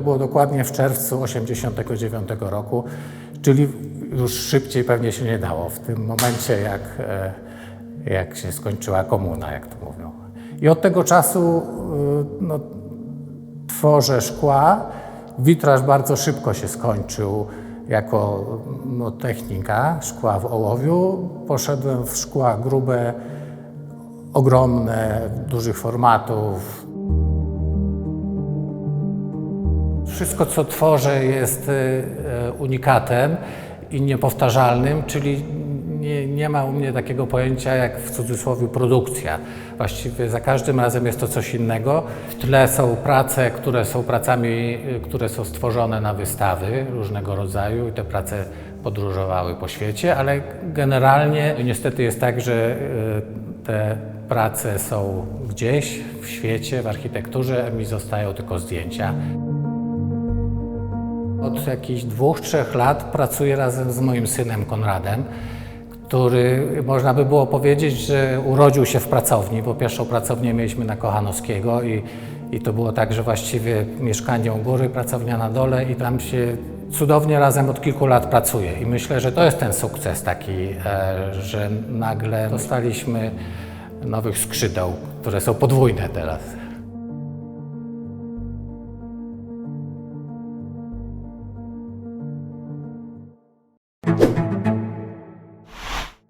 było dokładnie w czerwcu 89 roku, czyli już szybciej pewnie się nie dało, w tym momencie jak, e, jak się skończyła komuna, jak to mówią. I od tego czasu y, no, tworzę szkła. Witraż bardzo szybko się skończył jako no, technika szkła w ołowiu. Poszedłem w szkła grube, ogromne, dużych formatów. Wszystko, co tworzę, jest y, y, unikatem i niepowtarzalnym, czyli nie, nie ma u mnie takiego pojęcia jak w cudzysłowie produkcja. Właściwie za każdym razem jest to coś innego. W tle są prace, które są pracami, y, które są stworzone na wystawy różnego rodzaju i te prace podróżowały po świecie, ale generalnie niestety jest tak, że te prace są gdzieś w świecie, w architekturze, mi zostają tylko zdjęcia. Od jakichś dwóch, trzech lat pracuję razem z moim synem Konradem, który można by było powiedzieć, że urodził się w pracowni, bo pierwszą pracownię mieliśmy na Kochanowskiego i, i to było tak, że właściwie mieszkanie u góry, pracownia na dole i tam się cudownie razem od kilku lat pracuje. I myślę, że to jest ten sukces taki, e, że nagle dostaliśmy nowych skrzydeł, które są podwójne teraz.